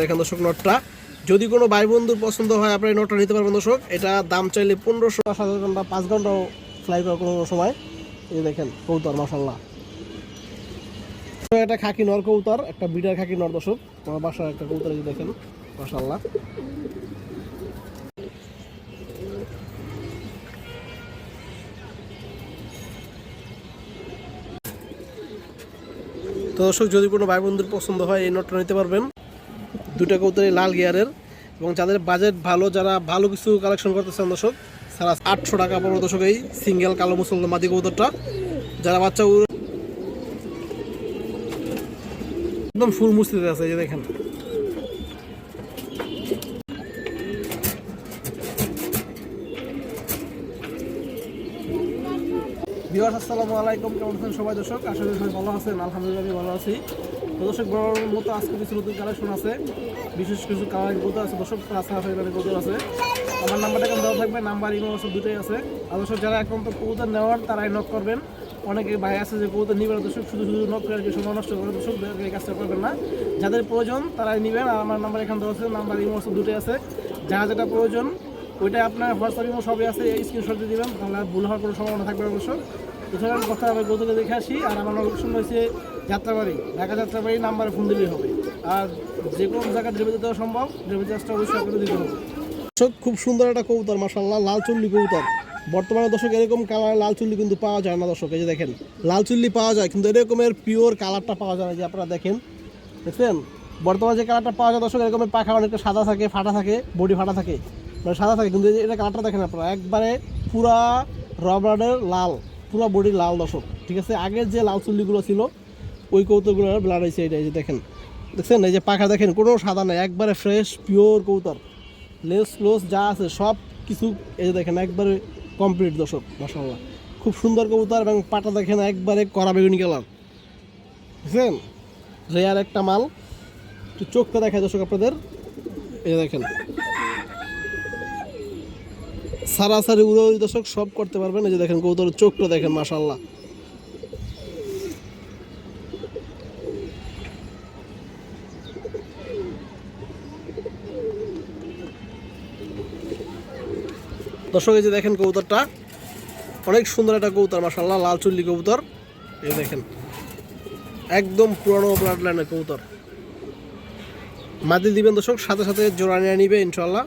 দেখেন দর্শক, নটটা। যদি কোনো ভাই বন্ধুর পছন্দ হয়, আপনার নটটা নিতে পারবেন দর্শক। এটা দাম চাইলে পনেরোশো সাত ঘণ্টা পাঁচ ঘন্টাও ফ্লাই করার কোনো সময়। এই দেখেন কৌতর মাসাল্লাহ একটা খাকি নর কৌতর একটা বিটার খাকি নর দর্শক। আমার বাসার একটা কৌতর দেখেন মাসাল্লাহ তো দর্শক, যদি কোনো ভাই বন্ধুর পছন্দ হয়, এই নোটটা নিতে পারবেন। দুটা কৌতরি লাল গিয়ারের এবং যাদের বাজেট ভালো, যারা ভালো কিছু কালেকশন করতেছেন দর্শক সারা আটশো টাকা পড়বে দর্শক এই সিঙ্গেল কালো মুসলমান মাদি কৌতরটা যারা বাচ্চা একদম ফুল মুস্তিতে আছে, এই দেখেন। বিহার আসসালামু আলাইকুম, কেমন আছেন সবাই দর্শক? আশা করি ভালো আছেন, আলহামদুলিল্লাহ ভালো আছি। দর্শক বড় মতো আজকে কিছু নতুন কালেকশন আছে। বিশেষ কিছু গত আছে, দর্শক তাছাড়া ফেরারি গত আছে। আমার নাম্বারটা এখন দেওয়া থাকবে নাম্বার ইমো আছে দুটোই আছে। আর দর্শক, যারা এখন তো কবুতর নেওয়ার, তারাই নক করবেন। অনেকে ভাই আছে যে কবুতর নিবেন দর্শক, শুধু শুধু নক করে সময় নষ্ট করে, দর্শক এই কাজটা করবেন না। যাদের প্রয়োজন, তারাই নেবেন। আর আমার নাম্বার এখানে দেওয়া আছে নাম্বার ইমো আছে দুটোই আছে। যারা যেটা প্রয়োজন ওইটা আপনার হোয়াটসঅ্যাপ ইমো সবই আছে, এই স্ক্রিনশট দিয়ে দিবেন। তাহলে ভুল হওয়ার কোনো সম্ভাবনা থাকবে অবশ্য এছাড়া কথা হবে গতকে দেখে আসি। আর আমার লোকেশন রয়েছে যাত্রাবাড়ি, ঢাকা যাত্রাবাড়ি নাম্বারে ফোন দিলেই হবে। আর যে কোনো জায়গায় ডেলিভারি দেওয়া সম্ভব ডেলিভারি চার্জটা অবশ্যই আপনাদের দিতে হবে। খুব সুন্দর একটা কবুতর মাসাল্লাহ লাল চুল্লি কবুতর। বর্তমানে দর্শক, এরকম কালার লাল চুল্লি কিন্তু পাওয়া যায় না দর্শক, এই যে দেখেন, লাল চুল্লি পাওয়া যায়, কিন্তু এরকমের পিওর কালারটা পাওয়া যায় না যে আপনারা দেখেন। দেখছেন? বর্তমানে যে কালারটা পাওয়া যায় দর্শক, এরকমের পাখা অনেকটা সাদা থাকে, ফাটা থাকে বডি ফাটা থাকে মানে সাদা থাকে, কিন্তু এটা কালারটা দেখেন আপনারা, একবারে পুরা রবারের লাল। পুরো বডি লাল দর্শক, ঠিক আছে? আগের যে লাল চুল্লিগুলো ছিল, ওই কৌতরগুলোর ব্লাড হয়েছে, এটা এই যে দেখেন। দেখছেন? এই যে পাখা দেখেন, কোনো সাদা নেই, একবারে ফ্রেশ পিওর কৌতর লেস ক্লোজ যা আছে, সব কিছু এই যে দেখেন, একবারে কমপ্লিট দর্শক মাসাল্লাহ খুব সুন্দর কবুতর এবং পাটা দেখেন, একবারে কড়া বেগুনি কালার। বুঝছেন রেয়ার একটা মাল। চোখটা দেখায় দর্শক আপনাদের। এই দেখেন সারাসারি উড়ে দর্শক সব করতে পারবেন। এই যে দেখেন কবুতরের চোখটা দেখেন মাসাল্লাহ দর্শক, এই যে দেখেন কবুতরটা। অনেক সুন্দর একটা কবুতর মাসাল্লাহ লাল চুল্লি কবুতর। এই দেখেন, একদম পুরনো ব্লাড লাইনের কবুতর। মাদি দিবেন দর্শক, সাথে সাথে জোড়া নিয়ে নিবে ইনশাল্লাহ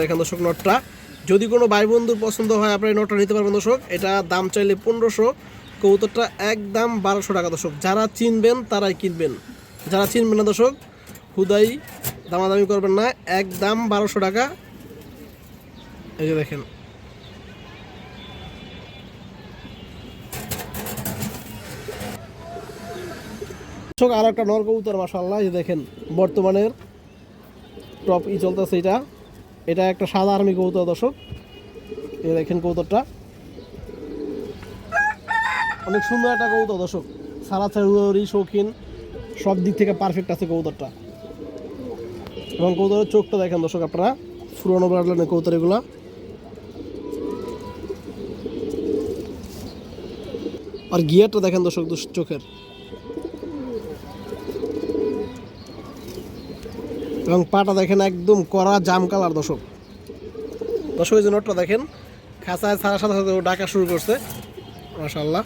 দেখেন দর্শক, নটটা। যদি কোনো ভাই বন্ধুর পছন্দ হয়, আপনার নটটা নিতে পারবেন দর্শক। এটা দাম চাইলে পনেরোশো, কবুতরটা একদম বারোশো টাকা দর্শক। যারা চিনবেন, তারাই কিনবেন। যারা চিনবেন না দর্শক, হুদাই দামাদামি করবেন না, একদম বারোশো টাকা। এই যে দেখেন। আর একটা নর কবুতর মাসাল্লাহ এই দেখেন, বর্তমানের টপ ই চলতেছে এটা। এটা একটা সাদা আর্মি কবুতর, দর্শক। এই দেখেন কবুতরটা। অনেক সুন্দর একটা কবুতর, দর্শক। সারা চারি শৌখিন, সব দিক থেকে পারফেক্ট আছে কবুতরটা। এবং কবুতরের চোখটা দেখেন, দর্শক আপনারা। পুরোনো ব্রাডলাইনের কবুতর এগুলা। আর গিয়ারটা দেখেন, দর্শক চোখের। এবং পাটা দেখেন একদম কড়া জাম কালার, দর্শক। দর্শক, এই যে নোটটা দেখেন, খাঁচায় সারা সাথে সাথে ডাকা শুরু করছে। মাশাল্লাহ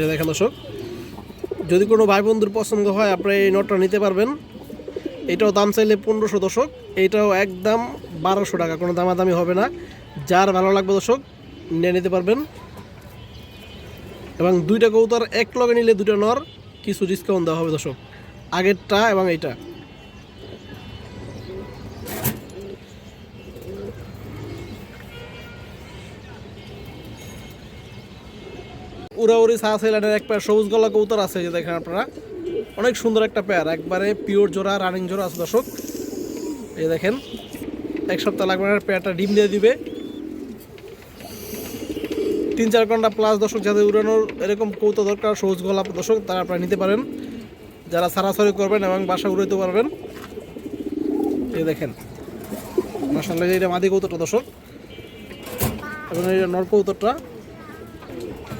এই দেখেন দর্শক, যদি কোনো ভাই বন্ধুর পছন্দ হয় আপনি এই নোটটা নিতে পারবেন। এটাও দাম চাইলে পনেরোশো দশক এইটাও একদম বারোশো টাকা, কোনো দামাদামি হবে না। যার ভালো লাগবে, দর্শক, নিয়ে নিতে পারবেন। এবং দুইটা কবুতর এক লগে নিলে দুটো নর, কিছু ডিসকাউন্ট দেওয়া হবে দর্শক। আগেরটা এবং এইটা। উড়াউড়ি সাহা সাইলানের এক পেয়ার সবুজ গলা কবুতর আছে, যে দেখেন আপনারা। অনেক সুন্দর একটা পেয়ার একবারে পিওর জোড়া রানিং জোড়া আছে দর্শক। এই দেখেন, এক সপ্তাহ লাগবে পেয়ারটা ডিম দিয়ে দিবে। তিন চার ঘণ্টা প্লাস দর্শক যাদের উড়ানোর এরকম কৌতো দরকার সবুজ গলা দর্শক, তারা আপনারা নিতে পারেন। যারা সারাসারি করবেন এবং বাসা উড়াইতে পারবেন। এই দেখেন। মাসাল্লাহ এটা মাদি কৌতোটা দর্শক। এবং এই নর কৌতোটা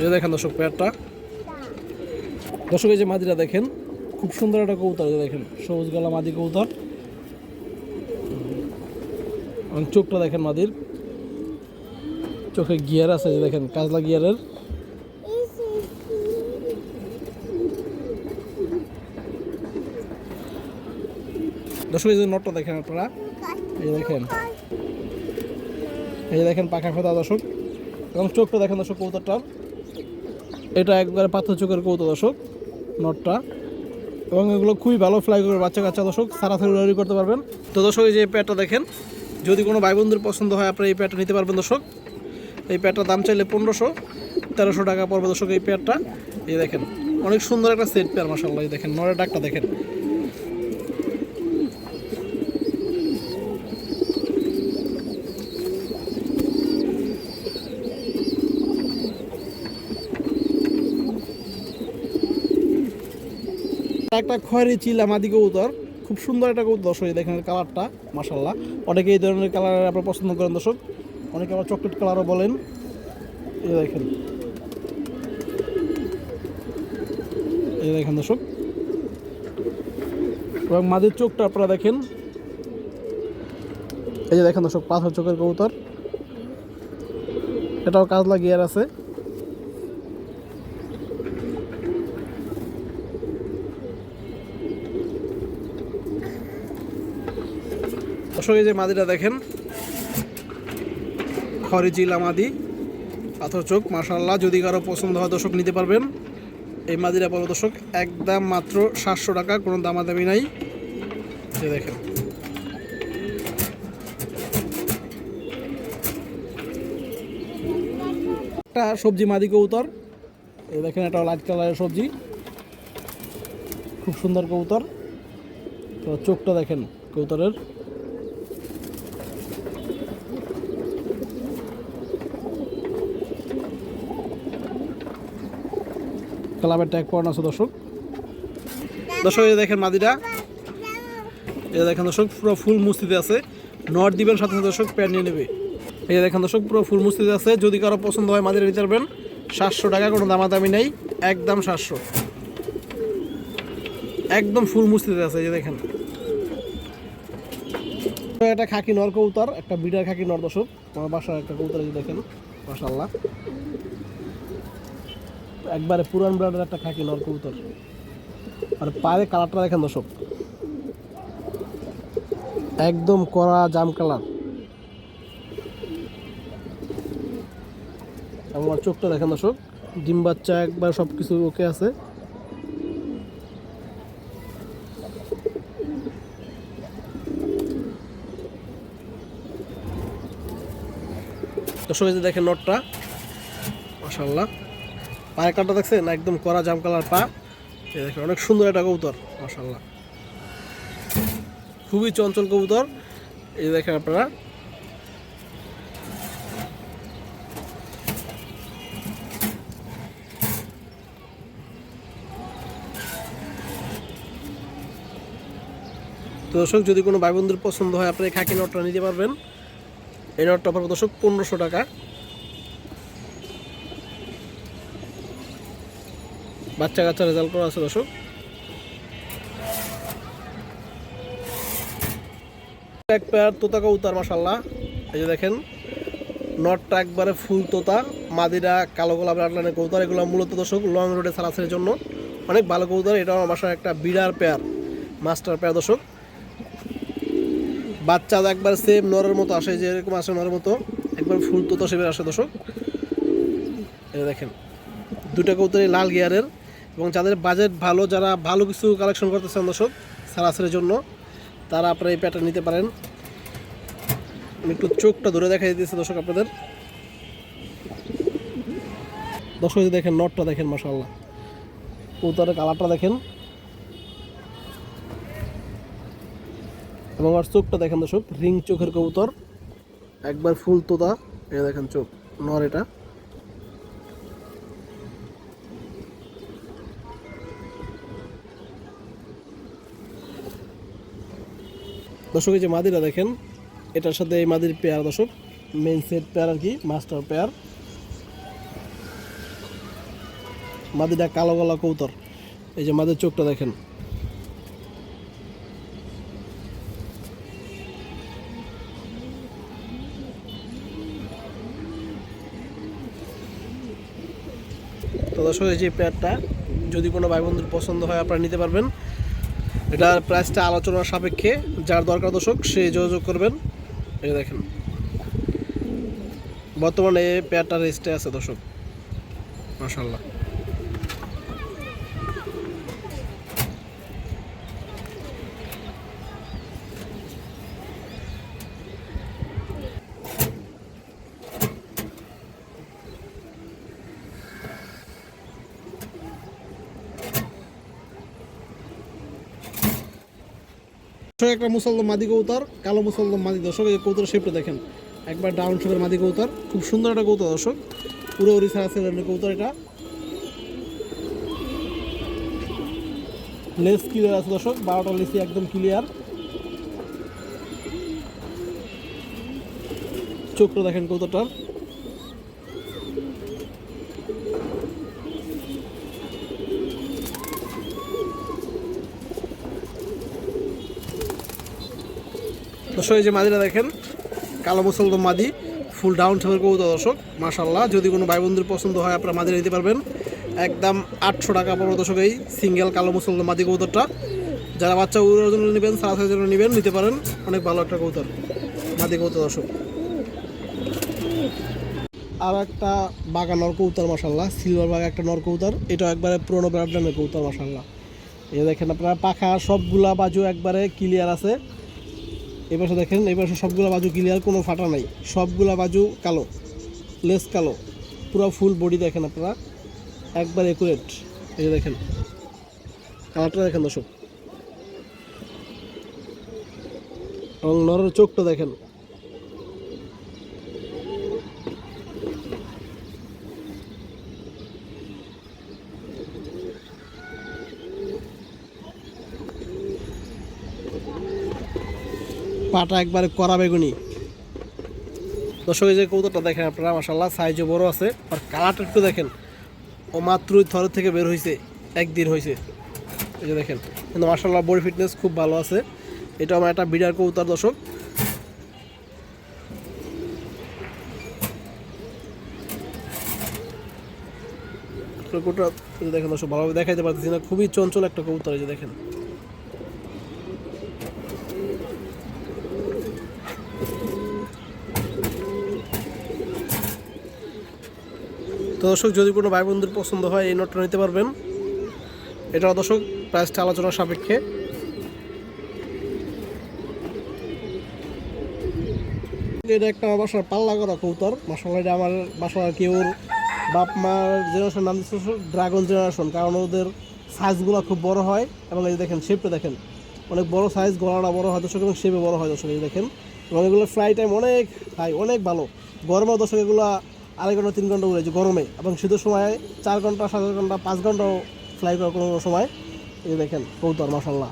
এই দেখেন দর্শক পেয়ারটা। দর্শক, এই যে মাদিরা দেখেন। খুব সুন্দর একটা কবুতর এই দেখেন। সবুজ গলা মাদি কবুতর এবং চোখটা দেখেন মাদির। চোখে গিয়ার আছে যে দেখেন, কাজলা গিয়ারের। দর্শক, এই যে নটটা দেখেন আপনারা। এই দেখেন। এই দেখেন পাখা ফেতা দর্শক। এবং চোখটা দেখেন দর্শক কবুতরটার। এটা একবারে পাথর চোখের কবুতর দর্শক, নটটা। এবং এগুলো খুবই ভালো ফ্লাই করে বাচ্চা কাচ্চা দর্শক, সারাসারি রেডি করতে পারবেন। তো দর্শক, এই যে এই প্যাডটা দেখেন, যদি কোনো ভাই বন্ধুর পছন্দ হয়, আপনারা এই প্যাডটা নিতে পারবেন দর্শক। এই প্যাডটার দাম চাইলে পনেরোশো, তেরোশো টাকা পড়বে দর্শক এই প্যাডটা এই দেখেন, অনেক সুন্দর একটা সেট পেয়ার মাসাল্লাহ এই দেখেন, নরের ডাকটা দেখেন। একটা খয়েরি চিলা মাদি কবুতর, খুব সুন্দর একটা কবুতর দর্শক দেখেন কালারটা মাসাল্লাহ অনেকে এই ধরনের কালার আপনার পছন্দ করেন দর্শক। অনেকে আবার চকলেট কালারও বলেন। এই দেখেন। এই দেখেন দর্শক। এবং মাদির চোখটা আপনারা দেখেন। এই যে দেখেন দর্শক পাথর চোখের কবুতর। এটাও কাজলা গিয়ার আছে। দর্শক, এই যে মাদিটা দেখেন। খড়ি চিলা মাদি পাথর চোখ মার্শাল্লাহ যদি কারও পছন্দ হয় দর্শক নিতে পারবেন। এই মাদিরা বলো দর্শক, একদম মাত্র সাতশো টাকা, কোনো দামাদামি নাই। এই দেখেন। একটা সবজি মাদি কবুতর। এই দেখেন, এটা লাইট কালারের সবজি। খুব সুন্দর কবুতর। তো চোখটা দেখেন কবুতরের। ক্লাবের ট্যাগ পড়ানো আছে, দর্শক। দর্শক, এই দেখেন মাদিটা। এই দেখেন দর্শক, পুরো ফুল মুস্তিতে আছে। নট দিবেন, সাথে সাথে দর্শক প্যান্ট নিয়ে নেবে। এই দেখেন দর্শক, পুরো ফুল মুস্তিতে আছে। যদি কারও পছন্দ হয় মাদিরা নিতে পারবেন সাতশো টাকা, কোনো দামাদামি নেই। একদম সাতশো। একদম ফুল মুস্তিতে আছে, এই দেখেন। এটা খাকি নর কবুতর, একটা বিডার খাকি নর, দর্শক। আমার বাসার একটা যে দেখেন মাশাল্লাহ একবারে পুরান ব্র্যান্ডের একটা খাকি নর কবুতর। আর পায়ের কালারটা দেখেন দর্শক। একদম কড়া জাম কালার আমার চোখটা দেখেন দর্শক, ডিম বাচ্চা একবার সব কিছু ওকে আছে। দর্শক দেখেন নটটা মাসাল্লাহ পায়ের কাটা দেখছেন? একদম কড়া জাম কালার পা দেখেন, অনেক সুন্দর একটা কবুতর মাসাল্লাহ খুবই চঞ্চল কবুতর। এই দেখেন আপনারা। তো দর্শক, যদি কোনো ভাই বন্ধুর পছন্দ হয়, আপনি খাকি নটটা নিতে পারবেন। এই নটটা পাবো দর্শক পনেরোশো টাকা। বাচ্চা কাচ্চা রেজাল্ট করা আছে, দর্শক। এক পেয়ার তোতা কবুতর মাসাল্লাহ এই যে দেখেন, নটটা একবারে ফুল তোতা, মাদিরা, কালো গোলাপ আটলানের কবুতর, এগুলো মূলত দর্শক লং রোডে সারাসের জন্য। অনেক ভালো কবুতর এটা আমার একটা বিড়ার পেয়ার মাস্টার পেয়ার দর্শক। বাচ্চা একবার সেম নরের মতো আসে, যে এরকম আসে নরের মতো, একবার ফুল তোতা সেবের আসে, দর্শক। যে দেখেন, দুটা কবুতরই লাল গিয়ারের এবং যাদের বাজেট ভালো, যারা ভালো কিছু কালেকশন করতেছেন দর্শক, সারাসের জন্য, তারা আপনারা এই প্যাটার্ন নিতে পারেন। একটু চোখটা ধরে দেখা দিতেছি দর্শক আপনাদের। দর্শক দেখেন নটটা দেখেন মাসাল্লাহ কবুতরের কালারটা দেখেন। এবং আর চোখটা দেখেন দর্শক, রিং চোখের কবুতর। একবার ফুল তোতা, এই দেখেন চোখ নর এটা। দর্শক, এই যে মাদিরা দেখেন, এটার সাথে এই মাদির পেয়ার দর্শক মেন সেট পেয়ার আর কি মাস্টার পেয়ার। মাদিটা কালো গলা কৌতর এই যে মাদের চোখটা দেখেন। তো দর্শক, এই যে পেয়ারটা, যদি কোনো ভাই বন্ধুর পছন্দ হয়, আপনারা নিতে পারবেন। এটার প্রাইসটা আলোচনার সাপেক্ষে, যার দরকার দর্শক সে যোগাযোগ করবেন। এই দেখেন, বর্তমানে পেয়ারটা রেস্টে আছে দর্শক। মাশাল্লাহ একটা মুসলমান মাদি কৌতার কালো মুসলমান মাদি দর্শক, এই কৌতার শেপটা দেখেন। একবার ডাউন শেপের মাদি কৌতার খুব সুন্দর একটা কৌতার দর্শক। পুরো ওড়িশা আছে কৌতার এটা। লেস ক্লিয়ার আছে দর্শক, বারোটা লেসি একদম ক্লিয়ার চোখটা দেখেন কৌতাটার দর্শক, এই যে মাদিটা দেখেন, কালো মুসলদম মাদি ফুল ডাউন ঠেপের কৌতা দর্শক মাশাল্লাহ যদি কোনো ভাই বন্ধুর পছন্দ হয়, আপনারা মাদিরা নিতে পারবেন। একদম আটশো টাকা পড়বে দর্শক, এই সিঙ্গেল কালো মুসলদম মাদি কৌতরটা যারা বাচ্চা উড়ার জন্য নেবেন, সারাসারির জন্য নেবেন, নিতে পারেন। অনেক ভালো একটা কৌতর মাদি কৌতর দর্শক। আর একটা বাগা নর কৌতার মাসাল্লাহ সিলভার বাগা একটা নর কৌতার এটাও একবারে পুরোনো ব্র্যান্ডের কৌতার মাসাল্লাহ এ দেখেন আপনারা, পাখা সবগুলা বাজু একবারে ক্লিয়ার আছে। এই পাশে দেখেন, এই পাশে সবগুলো বাজু ক্লিয়ার কোনো ফাটা নাই। সবগুলো বাজু কালো লেস কালো। পুরো ফুল বডি দেখেন আপনারা। একবার একুরেট এই দেখেন, কালারটা দেখেন দর্শক। এবং নরের চোখটা দেখেন। পাটা একবারে করা বেগুনি। দর্শক যে কৌতরটা দেখেন আপনারা মাসাল্লাহ সাইজও বড় আছে, আর কালারটা একটু দেখেন। ও মাত্রই থরের থেকে বের হয়েছে একদিন হয়েছে এই যে দেখেন, কিন্তু মাসাল্লাহ বডি ফিটনেস খুব ভালো আছে। এটা আমার একটা বিডার কৌতার দর্শক। দেখেন, দর্শক, ভালোভাবে দেখাইতে পারতেছি না। খুবই চঞ্চল একটা কৌতার এই যে দেখেন। তো দর্শক, যদি কোনো ভাই বন্ধুর পছন্দ হয়, এই নোটটা নিতে পারবেন। এটা দর্শক প্রাইসটা আলোচনার সাপেক্ষে। এটা একটা আমার বাসার পাল্লা করা কৌতর মাসাল্লাহ এটা আমার বাসার কেউর বাপ মার জেনারেশন নাম দিচ্ছে ড্রাগন জেনারেশন কারণ ওদের সাইজগুলো খুব বড় হয়। এবং এই দেখেন শেপটা দেখেন, অনেক বড় সাইজ গলাটা বড় হয় দর্শক, এবং শেপে বড় হয় দর্শক, এই দেখেন। এবং এগুলো ফ্লাই টাইম অনেক হাই অনেক ভালো। গরমেও দর্শক, এগুলো আড়াই ঘণ্টা, তিন ঘণ্টা উড়েছে গরমে। এবং শীতের সময় চার ঘণ্টা, সাত ঘণ্টা, পাঁচ ঘন্টাও ফ্লাই করার কোনো সময় এই দেখেন কৌতর মাসাল্লাহ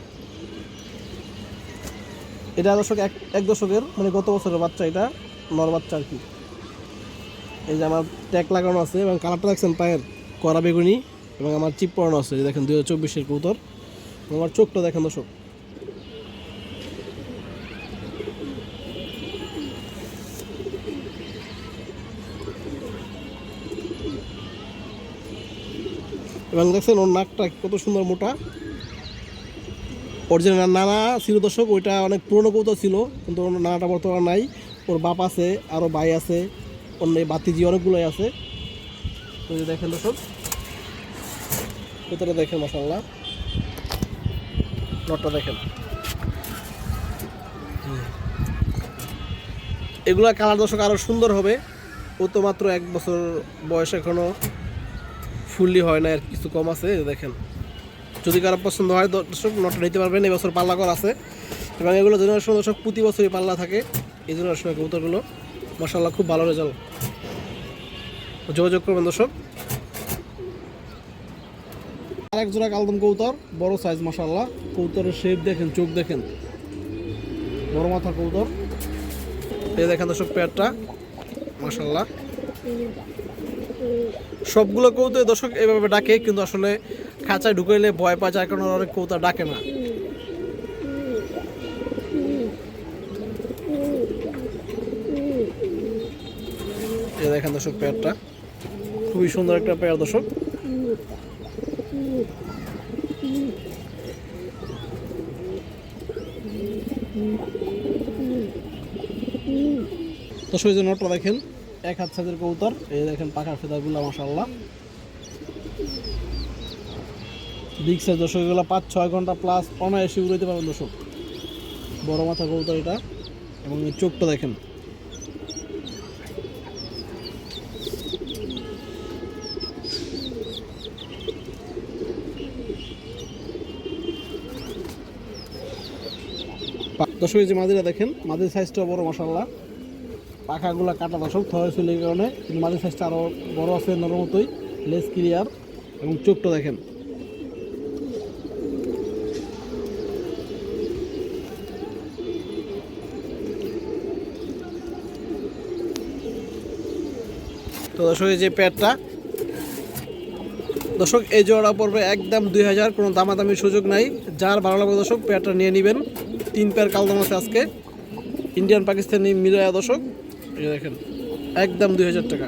এটা দর্শক এক এক দশকের মানে গত বছরের বাচ্চা এটা, নর বাচ্চা আর কি। এই যে আমার ট্যাগ লাগানো আছে এবং কালারটা দেখছেন পায়ের কড়া বেগুনি এবং আমার চিপ পড়ানো আছে দেখেন দু হাজার চব্বিশের কৌতর আমার চোখটা দেখেন দর্শক। এবং দেখছেন ওর নাকটা কত সুন্দর মোটা। অরিজিনাল নানা ছিল দর্শক, ওইটা অনেক পুরনো কৌতা ছিল, কিন্তু ওর নানাটা বর্তমানে নাই। ওর বাপ আছে আরও ভাই আছে অন্য বাতিজি অনেকগুলোই আছে। তো দেখেন দর্শক কৌতাটা দেখেন মশাল্লাহ নটটা দেখেন। এগুলা কালার দর্শক আরও সুন্দর হবে। ও তো মাত্র এক বছর বয়স এখনও ফুললি হয় না আর কিছু কম আছে দেখেন। যদি কারও পছন্দ হয় দর্শক নট নিতে পারবেন এবছর পাল্লা কর আছে। এবং এগুলো জেনারেশন দর্শক, প্রতি বছরই পাল্লা থাকে, এই জেনারেশনের কবুতরগুলো মশাল্লাহ খুব ভালো রেজাল্ট যোগাযোগ করবেন, দর্শক। আরেক জোড়া কালদম কৌতর বড় সাইজ মাসাল্লাহ কৌতরের শেপ দেখেন, চোখ দেখেন। বড় মাথা কৌতর এই দেখেন, দর্শক পেয়ারটা মাসাল্লাহ সবগুলো কৌতে দর্শক এভাবে ডাকে, কিন্তু আসলে খাঁচায় ঢুকাইলে ভয় পায়, যার কারণে অনেক কৌতা ডাকে না। দেখেন দর্শক পেয়ারটা। খুবই সুন্দর একটা পেয়ার দর্শক। দর্শক যে নটটা দেখেন। এক হাত সাইজের কবুতর, এই দেখেন পাখার ফেদারগুলো মাসাল্লাহ বিগ সাইজ দর্শক, এগুলো পাঁচ, ছয় ঘণ্টা প্লাস অনায়াসে উড়াইতে পারবেন দর্শক। বড় মাথা কবুতর এটা এবং চোখটা দেখেন। দর্শক যে মাদিরা দেখেন, মাদির সাইজটা বড় মশাল্লাহ পাখাগুলো কাটা দর্শক থয় ছিল এই কারণে। কিন্তু মাদির সাইজটা আরও বড় আছে নরম মতোই লেস ক্লিয়ার এবং চোখটা দেখেন। তো এই যে প্যাডটা, দর্শক, এই জোড়া পড়বে একদম দুই হাজার, কোনো দামাদামির সুযোগ নাই। যার ভালো লাগবে দর্শক পেয়ারটা নিয়ে নেবেন। তিন পেয়ার কালদাম আছে আজকে। ইন্ডিয়ান পাকিস্তানি মিলায়া দর্শক। এই দেখেন একদম দুই হাজার টাকা।